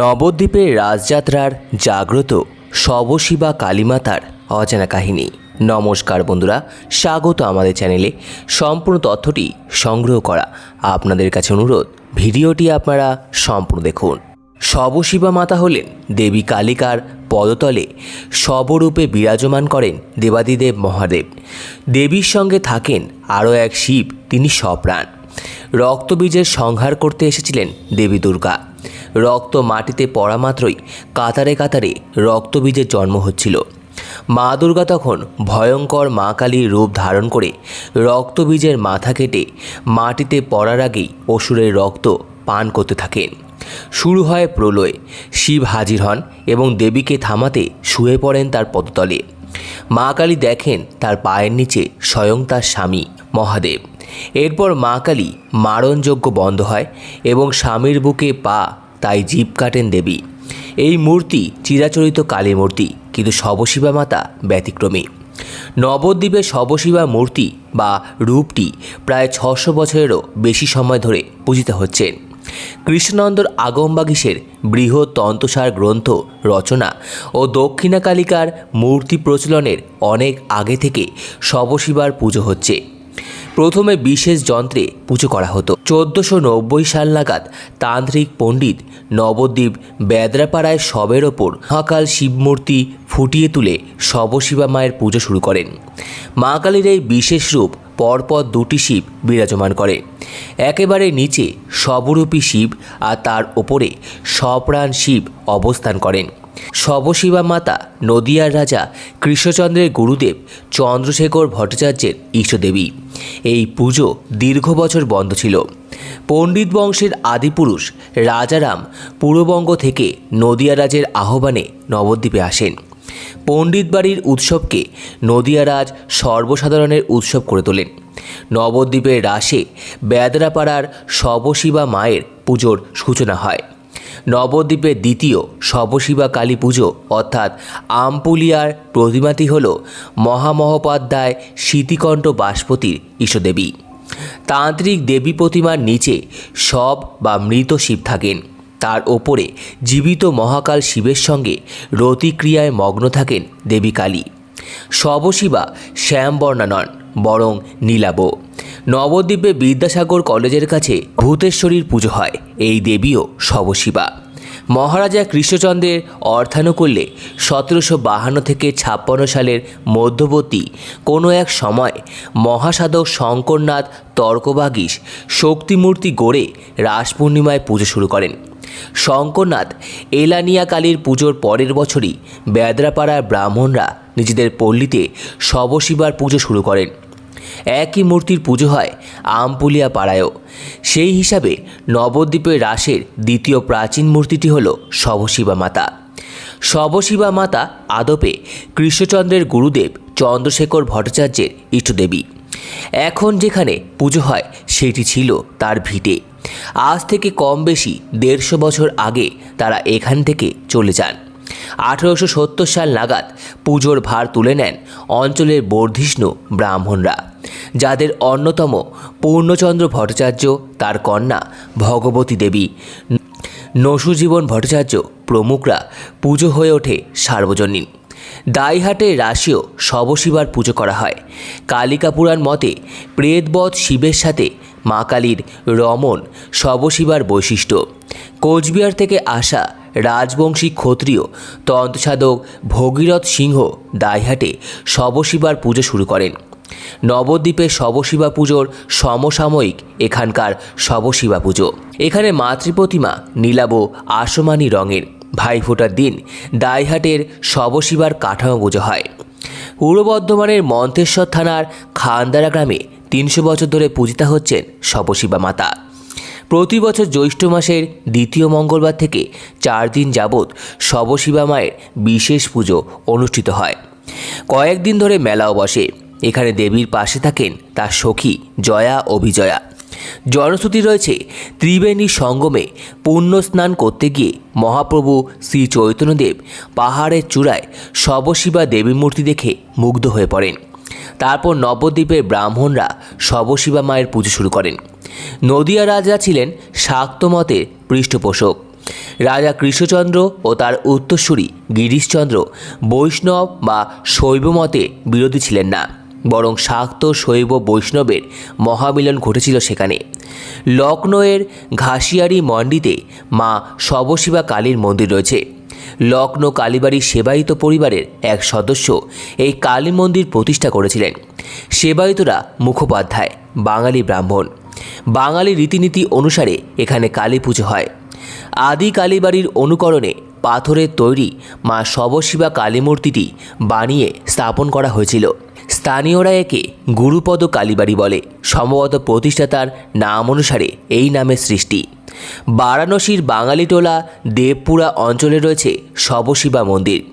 নবদ্বীপের রাজযাত্রার জাগ্রত শবশিবা কালীমাতার অজানা কাহিনী। নমস্কার বন্ধুরা, স্বাগত আমাদের চ্যানেলে। সম্পূর্ণ তথ্যটি সংগ্রহ করা আপনাদের কাছে অনুরোধ, ভিডিওটি আপনারা সম্পূর্ণ দেখুন। শবশিবা মাতা হলেন দেবী কালিকার পদতলে শবরূপে বিরাজমান করেন দেবাদিদেব মহাদেব। দেবীর সঙ্গে থাকেন আরও এক শিব, তিনি সপ্রাণ রক্তবীজের সংহার করতে এসেছিলেন দেবী দুর্গা। রক্ত মাটিতে পড়া মাত্রই কাতারে কাতারে রক্তবীজের জন্ম হচ্ছিল। মা দুর্গা তখন ভয়ঙ্কর মা কালীর রূপ ধারণ করে রক্তবীজের মাথা কেটে মাটিতে পড়ার আগেই অসুরের রক্ত পান করতে থাকেন। শুরু হয় প্রলয়। শিব হাজির হন এবং দেবীকে থামাতে শুয়ে পড়েন তার পদতলে। মা কালী দেখেন তার পায়ের নিচে স্বয়ং তার স্বামী মহাদেব। এরপর মা কালী মারণযজ্ঞ বন্ধ হয় এবং স্বামীর বুকে পা তাই জীব কাটেন দেবী। এই মূর্তি চিরাচরিত কালী মূর্তি, কিন্তু শবশিবা মাতা ব্যতিক্রমী। নবদ্বীপে শবশিবা মূর্তি বা রূপটি প্রায় ছশো বছরেরও বেশি সময় ধরে পূজিত হচ্ছেন কৃষ্ণনন্দর আগমবাগীশের বৃহৎ তন্ত্রসার গ্রন্থ, রচনা ও দক্ষিণাকালিকার মূর্তি প্রচলনের অনেক আগে থেকে শবশিবার পুজো হচ্ছে। প্রথমে বিশেষ যন্ত্রে পুজো করা হতো। চোদ্দোশো নব্বই সাল নাগাদ তান্ত্রিক পণ্ডিত নবদ্বীপ বেদরাপাড়ায় শবের ওপর মহাকাল শিবমূর্তি ফুটিয়ে তুলে শবশিবা মায়ের পুজো শুরু করেন। মা কালীর এই বিশেষ রূপ পরপর দুটি শিব বিরাজমান করে। একেবারে নিচে শবরূপী শিব আর তার ওপরে সপ্রাণ শিব অবস্থান করেন। শবশিবা মাতা, নদিয়ার রাজা কৃষ্ণচন্দ্রের গুরুদেব চন্দ্রশেখর ভট্টাচার্যের ইষ্টদেবী। এই পুজো দীর্ঘ বছর বন্ধ ছিল। পণ্ডিত বংশের আদিপুরুষ রাজারাম পূর্ববঙ্গ থেকে নদিয়া রাজের আহ্বানে নবদ্বীপে আসেন। পণ্ডিত বাড়ির উৎসবকে নদিয়ারাজ সর্বসাধারণের উৎসব করে তোলেন। নবদ্বীপের রাসে বেদরাপাড়ার শবশিবা মায়ের পুজোর সূচনা হয়। নবদ্বীপের দ্বিতীয় শবশিবা কালী পুজো, অর্থাৎ আমপুলিয়ার প্রতিমাটি হল মহামহোপাধ্যায় স্মৃতিকণ্ঠ বাসপতির ইষ্টদেবী। তান্ত্রিক দেবী প্রতিমার নিচে সব বা মৃত শিব থাকেন। তার ওপরে জীবিত মহাকাল শিবের সঙ্গে রতিক্রিয়ায় মগ্ন থাকেন দেবী কালী। শবশিবা শ্যামবর্ণা নন বরং নীলাব নবদ্বীপে বিদ্যাসাগর কলেজের কাছে ভূতেশ্বরীর পুজো হয়। এই দেবীও শবশিবা মহারাজা কৃষ্ণচন্দ্রের অর্থানুকূল্যে সতেরোশো বাহান্ন থেকে ছাপ্পান্ন সালের মধ্যবর্তী কোনো এক সময় মহাসাধক শঙ্করনাথ তর্কবাগীশ শক্তিমূর্তি গড়ে রাস পূর্ণিমায় পুজো শুরু করেন। শঙ্করনাথ এলানিয়া কালীর পুজোর পরের বছরই বেদরাপাড়ার ব্রাহ্মণরা নিজেদের পল্লীতে শবশিবার পুজো শুরু করেন। একই মূর্তির পুজো হয় আমপুলিয়া পাড়ায়ও। সেই হিসাবে নবদ্বীপের রাসের দ্বিতীয় প্রাচীন মূর্তিটি হল শবশিবা মাতা। শবশিবা মাতা আদপে কৃষ্ণচন্দ্রের গুরুদেব চন্দ্রশেখর ভট্টাচার্যের ইষ্টদেবী। এখন যেখানে পুজো হয়, সেটি ছিল তার ভিটে। আজ থেকে কম বেশি দেড়শো বছর আগে তারা এখান থেকে চলে যান। আঠেরোশো সত্তর সাল নাগাদ পুজোর ভার তুলে নেন অঞ্চলের বর্ধিষ্ণু ব্রাহ্মণরা। যাদের অন্যতম পূর্ণচন্দ্র ভট্টাচার্য তার কন্যা ভগবতী দেবী। নসুজীবন ভট্টাচার্য প্রমুখরা পুজো হয়ে ওঠে সার্বজনীন। দাইহাটে রাশিও শবশিবার পুজো করা হয়। কালিকা পুরাণ মতে প্রেতবধ শিবের সাথে মা কালীর রমণ শবশিবার বৈশিষ্ট্য। কোচবিহার থেকে আসা রাজবংশী ক্ষত্রিয় তন্ত্রসাধক ভগীরথ সিংহ দাইহাটে শবশিবার পুজো শুরু করেন। নবদ্বীপে শবশিবা পুজোর সমসাময়িক এখানকার শবশিবা পুজো। এখানে মাতৃপ্রতিমা নীলাব আসমানি রঙের। ভাইফোঁটার দিন দাইহাটের শবশিবার কাঠামো পুজো হয়। পূর্ব বর্ধমানের মন্তেশ্বর থানার খান্দারা গ্রামে তিনশো বছর ধরে পূজিতা হচ্ছেন শবশিবা মাতা। প্রতি বছর জ্যৈষ্ঠ মাসের দ্বিতীয় মঙ্গলবার থেকে চার দিন যাবৎ শবশিবা মায়ের বিশেষ পুজো অনুষ্ঠিত হয়। কয়েকদিন ধরে মেলাও বসে। এখানে দেবীর পাশে থাকেন তার সখী জয়া অভিজয়া জনশ্রুতি রয়েছে ত্রিবেণী সঙ্গমে পুণ্য স্নান করতে গিয়ে মহাপ্রভু শ্রী চৈতন্যদেব পাহাড়ের চূড়ায় শবশিবা দেবী মূর্তি দেখে মুগ্ধ হয়ে পড়েন। তারপর নবদ্বীপের ব্রাহ্মণরা শবশিবা মায়ের পুজো শুরু করেন। নদিয়া রাজা ছিলেন শাক্ত মতের পৃষ্ঠপোষক। রাজা কৃষ্ণচন্দ্র ও তার উত্তরসূরি গিরিশচন্দ্র বৈষ্ণব বা শৈব মতে বিরোধী ছিলেন না। বরং শাক্ত শৈব বৈষ্ণবের মহামিলন ঘটেছিল সেখানে। লখনৌয়ের ঘাসিয়ারি মন্ডিতে মা শবশিবা কালীর মন্দির রয়েছে। লখনৌ কালীবাড়ির সেবায়িত পরিবারের এক সদস্য এই কালী মন্দির প্রতিষ্ঠা করেছিলেন। সেবায়িতরা মুখোপাধ্যায়, বাঙালি ব্রাহ্মণ। বাঙালি রীতিনীতি অনুসারে এখানে কালী পুজো হয়। আদি কালীবাড়ির অনুকরণে পাথরের তৈরি মা শবশিবা কালী মূর্তিটি বানিয়ে স্থাপন করা হয়েছিল। স্থানীয়রা একে গুরুপদ কালীবাড়ি বলে। সম্ভবত প্রতিষ্ঠাতার নাম অনুসারে এই নামের সৃষ্টি। বারাণসীর বাঙালিটোলা দেবপুরা অঞ্চলে রয়েছে শবশিবা মন্দির।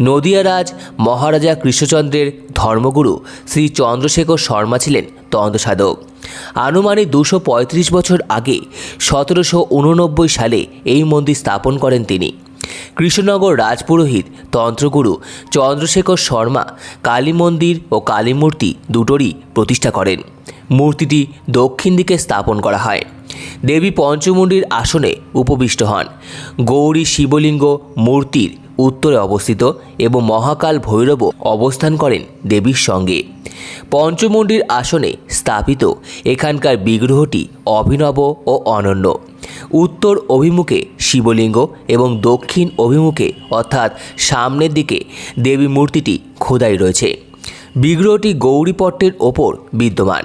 নদিয়ারাজ মহারাজা কৃষ্ণচন্দ্রের ধর্মগুরু শ্রী চন্দ্রশেখর শর্মা ছিলেন তন্ত্রসাধক। আনুমানিক দুশো বছর আগে সতেরোশো উননব্বই সালে এই মন্দির স্থাপন করেন তিনি। কৃষ্ণনগর রাজপুরোহিত তন্ত্রগুরু চন্দ্রশেখর শর্মা কালী মন্দির ও কালী মূর্তি দুটোরই প্রতিষ্ঠা করেন। মূর্তিটি দক্ষিণ দিকে স্থাপন করা হয়। দেবী পঞ্চমুণ্ডির আসনে উপবিষ্ট হন। গৌরী শিবলিঙ্গ মূর্তির উত্তরে অবস্থিত এবং মহাকাল ভৈরব অবস্থান করেন দেবীর সঙ্গে। পঞ্চমুণ্ডির আসনে স্থাপিত এখানকার বিগ্রহটি অভিনব ও অনন্য। উত্তর অভিমুখে শিবলিঙ্গ এবং দক্ষিণ অভিমুখে অর্থাৎ সামনের দিকে দেবী মূর্তিটি খোদাই রয়েছে। বিগ্রহটি গৌরীপট্টের ওপর বিদ্যমান।